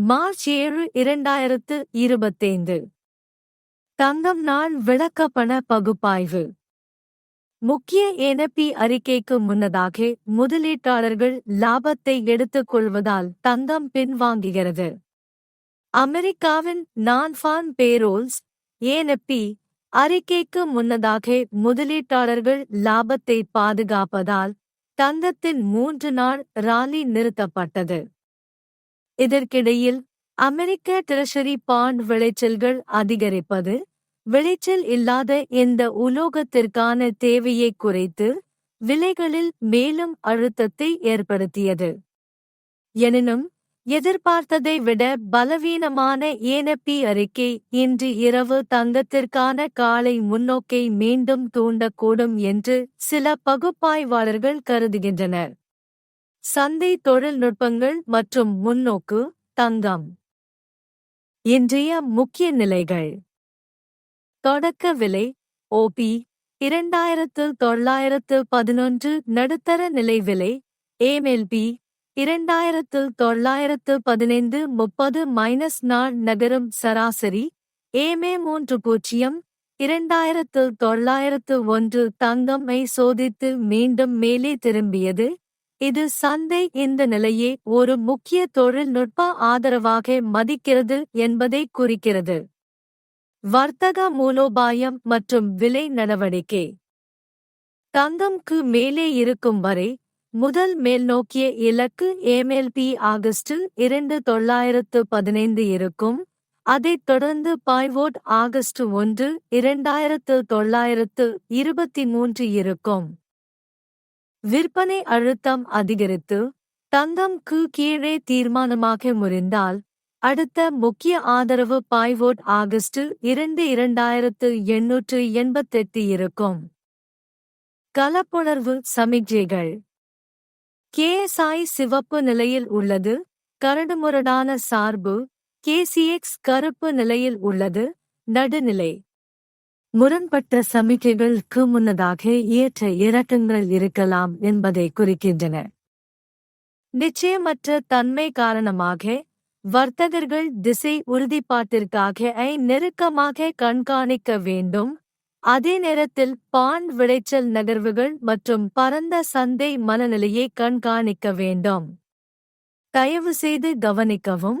March ஏழு இரண்டாயிரத்து இருபத்தைந்து. தங்கம் நாள் விளக்கப்பண பகுப்பாய்வு. முக்கிய எனபி அறிக்கைக்கு முன்னதாக முதலீட்டாளர்கள் லாபத்தை எடுத்துக் கொள்வதால் தங்கம் பின்வாங்குகிறது. அமெரிக்காவின் நான்ஃபான் பேரோல்ஸ் ஏனப்பி அறிக்கைக்கு முன்னதாக முதலீட்டாளர்கள் லாபத்தை பாதுகாப்பதால் தங்கத்தின் மூன்று நாள் ராலி நிறுத்தப்பட்டது. இதற்கிடையில் அமெரிக்க ட்ரெஷரி பாண்ட் விளைச்சல்கள் அதிகரிப்பது விளைச்சல் இல்லாத இந்த உலோகத்திற்கான தேவையை குறைத்து விலைகளில் மேலும் அழுத்தத்தை ஏற்படுத்தியது. எனினும் எதிர்பார்த்ததை விட பலவீனமான ஏனப்பி அறிக்கை இன்று இரவு தங்கத்திற்கான காலை முன்னோக்கை மீண்டும் தூண்டக்கூடும் என்று சில பகுப்பாய்வாளர்கள் கருதுகின்றனர். சந்தை தொழில்நுட்பங்கள் மற்றும் முன்னோக்கு தங்கம். இன்றைய முக்கிய நிலைகள். தொடக்க விலை ஓபி இரண்டாயிரத்து தொள்ளாயிரத்து பதினொன்று நடுத்தர நிலை விலை ஏமெல்பி இரண்டாயிரத்து தொள்ளாயிரத்து பதினைந்து முப்பது மைனஸ் நாள் நகரும் சராசரி ஏமே மூன்று பூஜ்ஜியம் இரண்டாயிரத்து தொள்ளாயிரத்து ஒன்று தங்கம்மை சோதித்து மீண்டும் மேலே திரும்பியது இது சந்தை இந்த நிலையை ஒரு முக்கிய தொழில்நுட்ப ஆதரவாக மதிக்கிறது என்பதை குறிக்கிறது. வர்த்தக மூலோபாயம் மற்றும் விலை நடவடிக்கை. தங்கம்க்கு மேலே இருக்கும் வரை முதல் மேல்நோக்கிய இலக்கு ஏமெல்பி ஆகஸ்ட் இரண்டு தொள்ளாயிரத்து பதினைந்து இருக்கும். அதைத் தொடர்ந்து பாய்வோட் ஆகஸ்ட் ஒன்று இரண்டாயிரத்து தொள்ளாயிரத்து இருபத்தி மூன்று இருக்கும். விற்பனை அழுத்தம் அதிகரித்து தந்தம்க்கு கீழே தீர்மானமாக முறிந்தால் அடுத்த முக்கிய ஆதரவு பாய்வோட் ஆகஸ்ட் இரண்டு இரண்டாயிரத்து எண்ணூற்று எண்பத்தெட்டு இருக்கும். கலப்புணர்வு சமிக்ஞைகள். கேஎஸ்ஐ சிவப்பு நிலையில் உள்ளது கரடுமுரடான சார்பு கேசிஎக்ஸ் கருப்பு நிலையில் உள்ளது நடுநிலை. முரண்பட்ட சமிக்கைகளுக்கு முன்னதாக ஏற்ற இறக்கங்கள் இருக்கலாம் என்பதை குறிக்கின்றன. நிச்சயமற்ற தன்மை காரணமாக வர்த்தகர்கள் திசை உறுதிப்பாட்டிற்காக ஐ நெருக்கமாக கண்காணிக்க வேண்டும். அதே நேரத்தில் பான் விளைச்சல் நகர்வுகள் மற்றும் பரந்த சந்தை மனநிலையை கண்காணிக்க வேண்டும். தயவு செய்து கவனிக்கவும்.